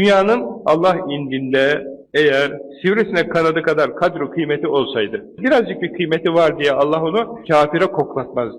Dünyanın Allah indinde eğer sivrisinek kanadı kadar kadru kıymeti olsaydı, birazcık bir kıymeti var diye Allah onu kafire koklatmazdı.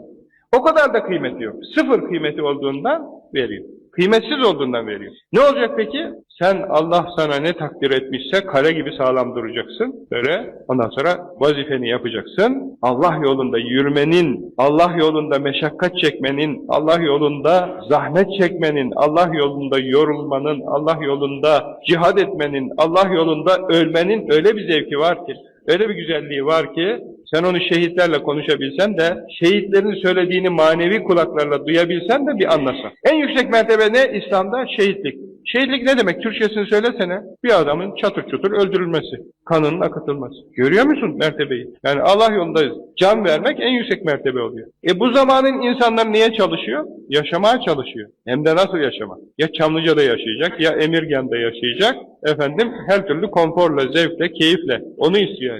O kadar da kıymeti yok. Sıfır kıymeti olduğundan veriyor. Kıymetsiz olduğundan veriyor. Ne olacak peki? Sen Allah sana ne takdir etmişse kale gibi sağlam duracaksın. Böyle ondan sonra vazifeni yapacaksın. Allah yolunda yürümenin, Allah yolunda meşakkat çekmenin, Allah yolunda zahmet çekmenin, Allah yolunda yorulmanın, Allah yolunda cihad etmenin, Allah yolunda ölmenin öyle bir zevki var ki, öyle bir güzelliği var ki sen onu şehitlerle konuşabilsen de, şehitlerin söylediğini manevi kulaklarla duyabilsen de bir anlasan. En yüksek mertebe ne İslam'da? Şehitlik. Şehitlik ne demek? Türkçesini söylesene. Bir adamın çatır çutur öldürülmesi, kanının akıtılması. Görüyor musun mertebeyi? Yani Allah yolundayız. Can vermek en yüksek mertebe oluyor. E bu zamanın insanlar niye çalışıyor? Yaşamaya çalışıyor. Hem de nasıl yaşamak? Ya Çamlıca'da yaşayacak, ya Emirgan'da yaşayacak. Efendim her türlü konforla, zevkle, keyifle. Onu istiyor.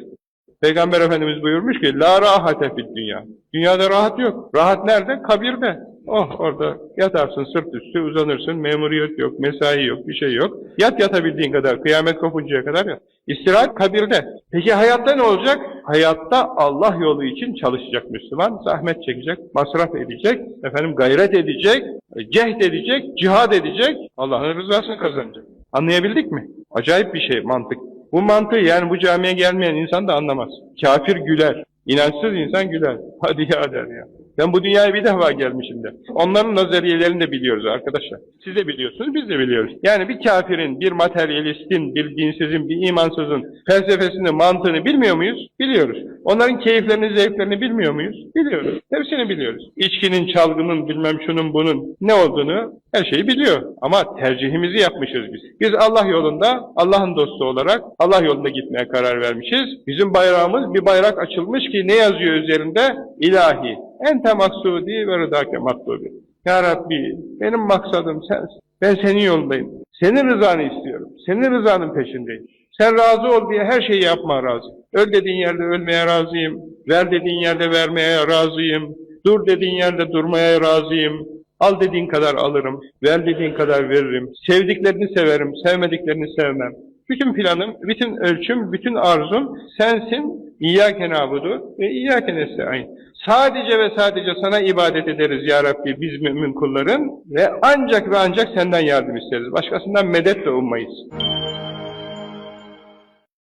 Peygamber Efendimiz buyurmuş ki La rahate fid dünya. Dünyada rahat yok. Rahat nerede? Kabirde. Oh orada yatarsın sırt üstü uzanırsın. Memuriyet yok, mesai yok, bir şey yok. Yat yatabildiğin kadar. Kıyamet kopuncaya kadar yat. İstirahat kabirde. Peki hayatta ne olacak? Hayatta Allah yolu için çalışacak Müslüman. Zahmet çekecek, masraf edecek, efendim gayret edecek, cehd edecek, cihad edecek. Allah'ın rızasını kazanacak. Anlayabildik mi? Acayip bir şey mantık. Bu mantığı yani bu camiye gelmeyen insan da anlamaz. Kafir güler. İnançsız insan güler. Hadi ya der ya. Ben bu dünyaya bir defa gelmişim de. Onların nazariyelerini de biliyoruz arkadaşlar. Siz de biliyorsunuz, biz de biliyoruz. Yani bir kafirin, bir materyalistin, bir dinsizin, bir imansızın felsefesini, mantığını bilmiyor muyuz? Biliyoruz. Onların keyiflerini, zevklerini bilmiyor muyuz? Biliyoruz. Hepsini biliyoruz. İçkinin, çalgının, bilmem şunun bunun ne olduğunu her şeyi biliyor. Ama tercihimizi yapmışız biz. Biz Allah yolunda, Allah'ın dostu olarak Allah yolunda gitmeye karar vermişiz. Bizim bayrağımız bir bayrak açılmış ki ne yazıyor üzerinde? İlahi. Ente maksudi ve rıdake maksudi. Ya Rabbi benim maksadım sensin. Ben senin yolundayım. Senin rızanı istiyorum. Senin rızanın peşindeyim. Sen razı ol diye her şeyi yapma razı. Öl dediğin yerde ölmeye razıyım. Ver dediğin yerde vermeye razıyım. Dur dediğin yerde durmaya razıyım. Al dediğin kadar alırım. Ver dediğin kadar veririm. Sevdiklerini severim. Sevmediklerini sevmem. Bütün planım, bütün ölçüm, bütün arzum sensin. İyyâke nâbudu ve iyyâke nesta'in. Sadece ve sadece sana ibadet ederiz ya Rabbi biz mümin kulların ve ancak ve ancak senden yardım isteriz. Başkasından medet de ummayız.